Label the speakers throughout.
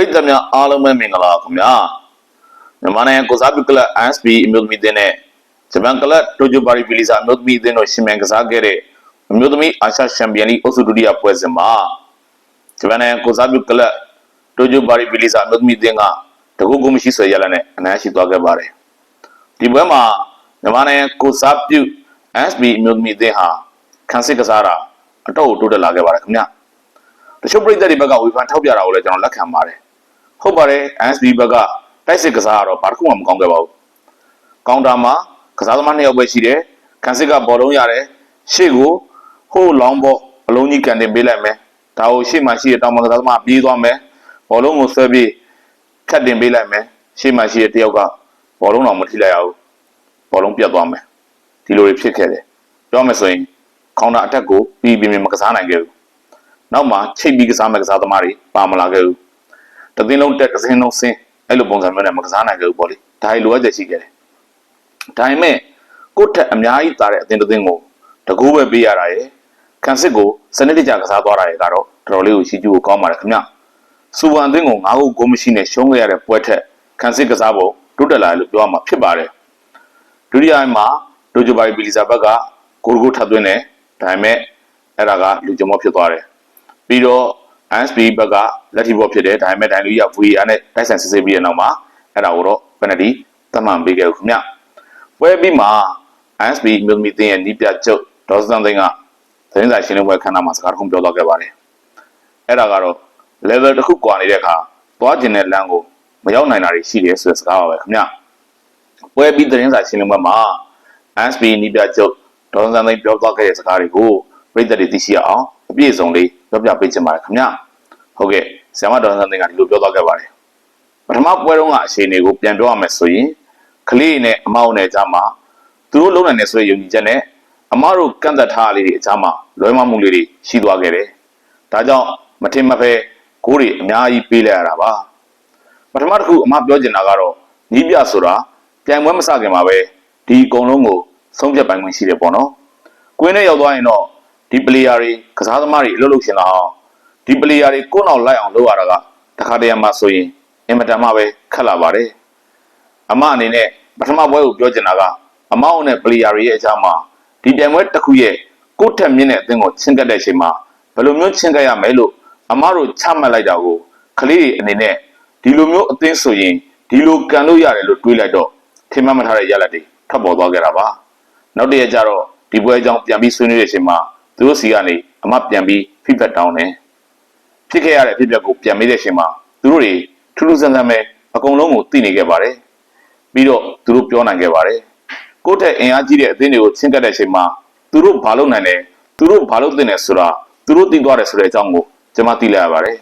Speaker 1: ရိသတ်များအားလုံးပဲမင်္ဂလာခင်ဗျာမြန်မာနိုင်ငံကိုစားပြုကလပ် ASB အမျိုးသမီးတင်းနဲ့ဂျပန်ကလပ်တိုဂျိုဘာရီပီလီစာအမျိုးသမီးတင်းတို့ရှင်မြန်ကစားခဲ့တဲ့အမျိုးသမီးအာရှချန်ပီယံလိအုပ်စုဒုတိယပွဲစဉ်မှာဂျပန်နိုင်ငံကိုစားပြုကလပ်တိုဂျိုဘာရီပီလီစာအမျိုးသမီးတင်းကတကူကူမရှိဆွဲရလနဲ့အနိုင်ရှိသွားခဲ့ပါတယ်ဒီပွဲမှာမြန်မာနိုင်ငံကိုစားပြု ASB အမျိုးသမီးတင်းဟာခန်းစစ်ကစားတာအတော့တိုးတက်လာခဲ့ပါတယ်ခင်ဗျာတချို့ပြည်သက်တွေဘက်ကဝေဖန်ထောက်ပြတာကိုလည်းကျွန်တော်လက်ခံပါတယ် ဟုတ်ပါတယ် NSB ဘက်ကတိုက်စစ်ကစားကတော့ဘာတစ်ခုမှမကောင်းခဲ့ပါဘူးကောင်တာမှာကစားသမားနှစ်ယောက်ပဲရှိတယ်ခန်းစစ်ကဘောလုံးရတယ်ရှေ့ကိုဟိုးလောင်းဘောအလုံးကြီးကန်တင်ပေးလိုက်မယ်ဒါကိုရှေ့မှာရှိတဲ့တောင်ပံကစားသမားပြေးသွားမယ်ဘောလုံးကိုဆွဲပြီးခတ်တင်ပေးလိုက်မယ်ရှေ့မှာရှိတဲ့တယောက်ကဘောလုံးတော့မထိလိုက်ရဘူးဘောလုံးပြတ်သွားမယ်ဒီလိုတွေဖြစ်ခဲ့တယ်ပြောမယ်ဆိုရင်ကောင်တာအထက်ကိုပြီးပြီးမကစားနိုင်ခဲ့ဘူးနောက်မှချိတ်ပြီးကစားမဲ့ကစားသမားတွေပါမလာခဲ့ဘူး တသိန်းလုံးတက်တစ်စင်းလုံးဆင်းအဲ့လိုပုံစံမျိုးနဲ့မကစားနိုင်ခဲ့ဘူးပေါ့လေဒါတွေလိုအပ်ချက်ရှိခဲ့တယ်ဒါပေမဲ့ကိုယ့်ထက်အများကြီးတာတဲ့အသင်းတစ်သင်းကိုတကူပဲပေးရတာရယ်ခံစစ်ကိုစနစ်တကျကစားသွားတာရယ်ကတော့တော်တော်လေးကိုရှိကျူးကိုကောင်းပါတယ်ခင်ဗျစူဝန်အသင်းကို၅ခုကိုမရှိနဲ့ရှုံးခဲ့ရတဲ့ပွဲထက်ခံစစ်ကစားဖို့တိုးတက်လာတယ်လို့ပြောရမှာဖြစ်ပါတယ်ဒုတိယမှာဒိုဂျိုဘာရီပီလီစာဘက်ကကိုရကိုထပ်သွင်းတယ်ဒါပေမဲ့အဲ့ဒါကလူကြမောဖြစ်သွားတယ်ပြီးတော့ ASB ဘက်ကလက်ထီဘောဖြစ်တယ်ဒါပေမဲ့ဒိုင်လူရ VAR နဲ့တိုက်ဆိုင်စစ်ဆေးပြီးတဲ့နောက်မှာအဲ့ဒါကိုတော့ penalty သတ်မှတ်ပေးခဲ့ဦးခင်ဗျပွဲပြီးမှာ ASB မြို့မီတင်းရဲ့နီးပြချုပ်ဒေါ်စံသိန်းကသတင်းစာရှင်းလင်းပွဲခန်းနာမှာစကားတစ်ခုပြောတော့ခဲ့ပါတယ်အဲ့ဒါကတော့ level တစ်ခုကွာနေတဲ့အခါသွားကျင်တဲ့လမ်းကိုမရောက်နိုင်တာတွေရှိတယ်ဆိုတဲ့စကားပါပဲခင်ဗျပွဲပြီးသတင်းစာရှင်းလင်းပွဲမှာ ASB နီးပြချုပ်ဒေါ်စံသိန်းပြောသွားခဲ့တဲ့စကားတွေကို ပြည်သက်တွေသိရှိရအောင်အပြည့်အစုံလေးပြောပြပေးချင်ပါတယ်ခင်ဗျဟုတ်ကဲ့ဆရာမဒေါ်စံသိန်းကဒီလိုပြောသွားခဲ့ပါတယ်ပထမပွဲတုန်းကအခြေအနေကိုပြန်ပြောရမယ်ဆိုရင်ကလေးနဲ့အမောက်နဲ့အကြားမှာသူတို့လုံးနိုင်နေဆိုတဲ့ယုံကြည်ချက်နဲ့အမတို့ကန့်သက်ထားလေးတွေအကြားမှာလွဲမမှုလေးတွေရှိသွားခဲ့တယ်ဒါကြောင့်မထင်မဖဲကိုယ်တွေအများကြီးပေးလိုက်ရတာပါပထမတစ်ခုအမပြောချင်တာကတော့နီးပြဆိုတာပြိုင်ပွဲမစခင်မှာပဲဒီအကုန်လုံးကိုဆုံးဖြတ်ပိုင်ခွင့်ရှိတယ်ပေါ့နော်ကွင်းထဲရောက်သွားရင်တော့ ဒီပလေယာတွေကစားသမားတွေအလုပ်လုပ်ရှင်လာအောင်ဒီပလေယာတွေကိုယ့်နောက်လိုက်အောင်လုပ်ရတာကတခါတည်းမှဆိုရင်အင်မတန်မှပဲခက်လာပါတယ်အမအနေနဲ့ပထမပွဲကိုပြောချင်တာကအမောက်နဲ့ပလေယာတွေရဲ့အကြားမှာဒီပြိုင်ပွဲတစ်ခုရဲ့ကိုယ့်ထက်မြင့်တဲ့အသင်းကိုချင်းကပ်တဲ့အချိန်မှာဘယ်လိုမျိုးချင်းကပ်ရမယ်လို့အမတို့ချမှတ်လိုက်တာကိုကလေးတွေအနေနဲ့ဒီလိုမျိုးအသင်းဆိုရင်ဒီလိုကန်လို့ရတယ်လို့တွေးလိုက်တော့ထင်မှတ်မထားတဲ့ရလဒ်တွေထွက်ပေါ်သွားခဲ့တာပါနောက်တစ်ရက်ကျတော့ဒီပွဲအကြောင်းပြန်ပြီးဆွေးနွေးတဲ့အချိန်မှာ သူတို့စီကနေအမပြန်ပြီး feedback တောင်းတယ်ဖြစ်ခဲ့ရတဲ့ဖြစ်ပျက်ကိုပြန်မေးတဲ့အချိန်မှာသူတို့တွေထူးထူးဆန်းဆန်းပဲအကုန်လုံးကိုသိနေခဲ့ပါတယ်ပြီးတော့သူတို့ပြောနိုင်ခဲ့ပါတယ်ကိုယ့်ထက်အင်အားကြီးတဲ့အသင်းတွေကိုချင်းကပ်တဲ့အချိန်မှာသူတို့ဘာလုပ်နိုင်လဲသူတို့ဘာလုပ်သင့်လဲဆိုတာသူတို့သိသွားတယ်ဆိုတဲ့အကြောင်းကိုကျွန်မသိလိုက်ရပါတယ်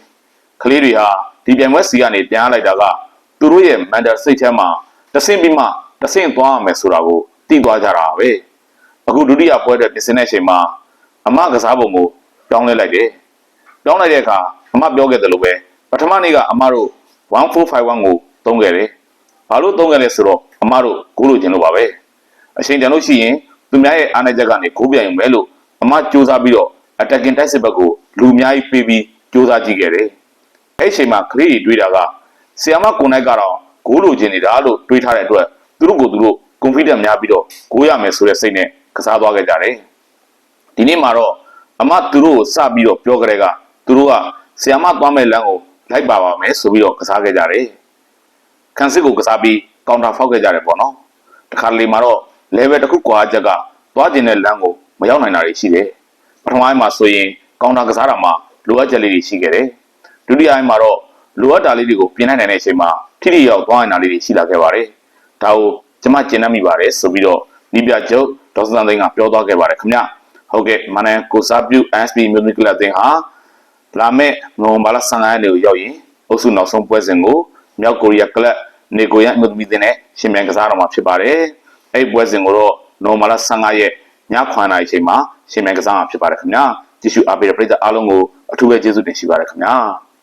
Speaker 1: ကလေးတွေဟာဒီပြိုင်ပွဲစီကနေပြန်လာလိုက်တာကသူတို့ရဲ့ mental စိတ်ထဲမှာတဆင့်ပြီးမှတဆင့်သွားရမယ်ဆိုတာကိုသိသွားကြတာပဲအခုဒုတိယပွဲတဲ့ပြင်ဆင်တဲ့အချိန်မှာ အမကစားပုံကိုပြောင်းလဲလိုက်တယ်။ပြောင်းလိုက်တဲ့အခါအမပြောခဲ့တယ်လို့ပဲပထမနေ့ကအမတို့1451ကိုသုံးခဲ့တယ်။ဘာလို့သုံးခဲ့လဲဆိုတော့အမတို့ကိုလိုချင်လို့ပါပဲ။အချိန်တန်လို့ရှိရင်သူများရဲ့အားနည်းချက်ကနေကိုပြိုင်မယ်လို့အမစူးစမ်းပြီးတော့ attacking တိုက်စစ်ဘက်ကိုလူအများကြီးပေးပြီးစူးစမ်းကြည့်ခဲ့တယ်။အဲ့ဒီအချိန်မှာခရီးတွေးတာကဆီယမကိုနိုင်ကတော့ဂိုးလိုချင်နေတာလို့တွေးထားတဲ့အတွက်သူတို့ကိုသူတို့ confidence များပြီးတော့ဂိုးရမယ်ဆိုတဲ့စိတ်နဲ့ကစားသွားခဲ့ကြတယ်။ ဒီနေ့မှာတော့အမသူတို့ကိုစပြီးတော့ပြောကြတဲ့ကသူတို့ကဆီယမသွားမဲ့လမ်းကိုလိုက်ပါပါမယ်ဆိုပြီးတော့ကစားခဲ့ကြတယ်။ခန်းစစ်ကိုကစားပြီးကောင်တာဖောက်ခဲ့ကြတယ်ပေါ့နော်။တခါလေမှာတော့ level တစ်ခုကွာချက်ကသွားကျင်တဲ့လမ်းကိုမရောက်နိုင်တာတွေရှိတယ်။ပထမပိုင်းမှာဆိုရင်ကောင်တာကစားတာမှာလိုအပ်ချက်လေးတွေရှိခဲ့တယ်။ဒုတိယပိုင်းမှာတော့လိုအပ်တာလေးတွေကိုပြင်နိုင်တဲ့အချိန်မှာထိထိရောက်သွားနိုင်တာလေးတွေရှိလာခဲ့ပါတယ်။ဒါကိုကျွန်မကျင်တတ်မိပါတယ်ဆိုပြီးတော့နီးပြချုပ်ဒေါက်တာသိန်းကပြောသွားခဲ့ပါတယ်ခင်ဗျ။ ဟုတ်ကဲ့မနန်ကိုစားပြု SB Music Club တင်ဟာလာမယ့်နိုဝင်ဘာလ15ရက်နေ့ကိုရောက်ရင်အုပ်စုနောက်ဆုံးပွဲစဉ်ကိုမြောက်ကိုရီးယားကလပ်နေကိုရအမှုသမီးတင်နဲ့ရှင်မြန်ကစားတော့မှာဖြစ်ပါတယ်။အဲ့ဒီပွဲစဉ်ကိုတော့နိုဝင်ဘာလ15ရက်ည9:00နာရီချိန်မှာရှင်မြန်ကစားမှာဖြစ်ပါတယ်ခင်ဗျာ။ကြည့်ရှုအားပေးတဲ့ပရိသတ်အားလုံးကိုအထူးပဲကျေးဇူးတင်ရှိပါတယ်ခင်ဗျာ။